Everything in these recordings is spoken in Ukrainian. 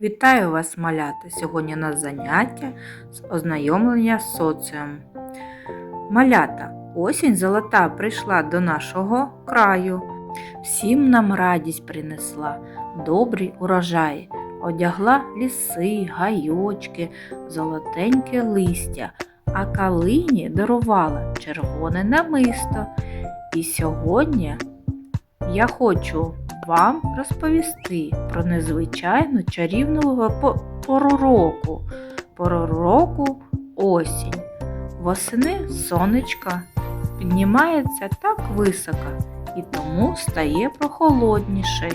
Вітаю вас, малята! Сьогодні у нас заняття з ознайомлення з соціумом. Малята, осінь золота прийшла до нашого краю. Всім нам радість принесла, добрі урожаї, одягла ліси, гайочки, золотеньке листя, а калині дарувала червоне намисто. І сьогодні я хочу вам розповісти про незвичайну чарівну по- пору року. Пору року осінь. Восени сонечко піднімається так високо і тому стає прохолодніше.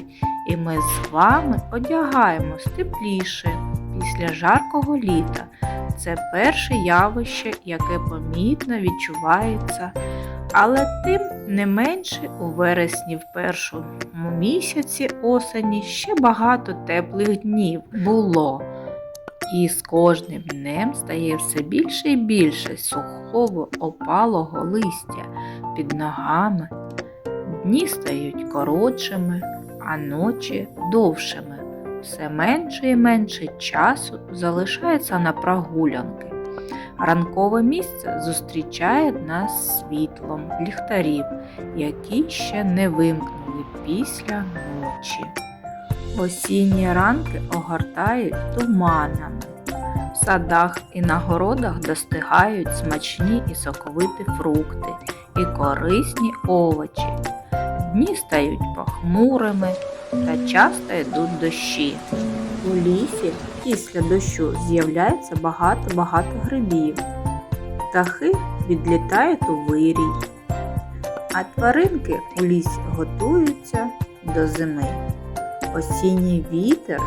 І ми з вами одягаємось тепліше після жаркого літа. Це перше явище, яке помітно відчувається але тим не менше у вересні в першому місяці осені ще багато теплих днів було. І з кожним днем стає все більше і більше сухого опалого листя під ногами. Дні стають коротшими, а ночі довшими. Все менше і менше часу залишається на прогулянки. Ранкове місце зустрічає нас світлом ліхтарів, які ще не вимкнули після ночі. Осінні ранки огортають туманами. В садах і на городах достигають смачні і соковиті фрукти і корисні овочі. Дні стають похмурими та часто йдуть дощі. У лісі після дощу з'являється багато-багато грибів. Птахи відлітають у вирій, а тваринки у лісі готуються до зими. Осінній вітер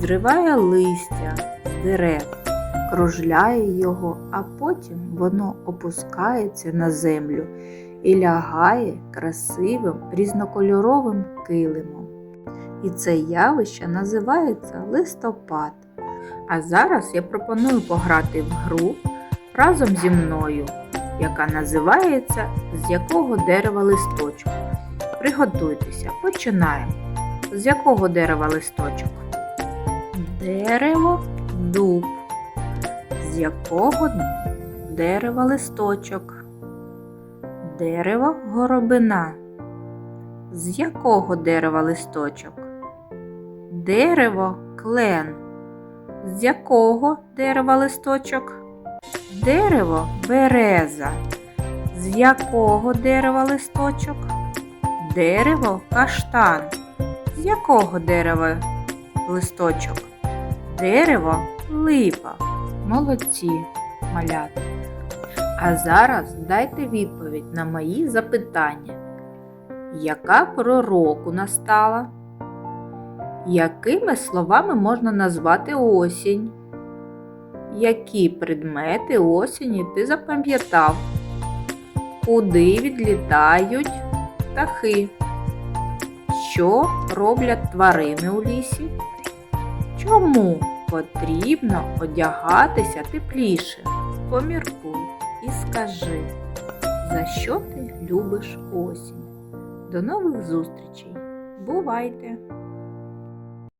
зриває листя з дерев, кружляє його, а потім воно опускається на землю і лягає красивим різнокольоровим килимом. І це явище називається листопад. А зараз я пропоную пограти в гру разом зі мною, яка називається З якого дерева листочок. Приготуйтеся, починаємо. З якого дерева листочок? Дерево дуб. З якого дерева листочок? Дерево горобина. З якого дерева листочок? Дерево клен. З якого дерева листочок? Дерево береза. З якого дерева листочок? Дерево каштан. З якого дерева листочок? Дерево липа. Молодці, малята. А зараз дайте відповідь на мої запитання. Яка пора року настала? Якими словами можна назвати осінь? Які предмети осені ти запам'ятав? Куди відлітають птахи? Що роблять тварини у лісі? Чому потрібно одягатися тепліше? Поміркуй і скажи, за що ти любиш осінь? До нових зустрічей! Бувайте!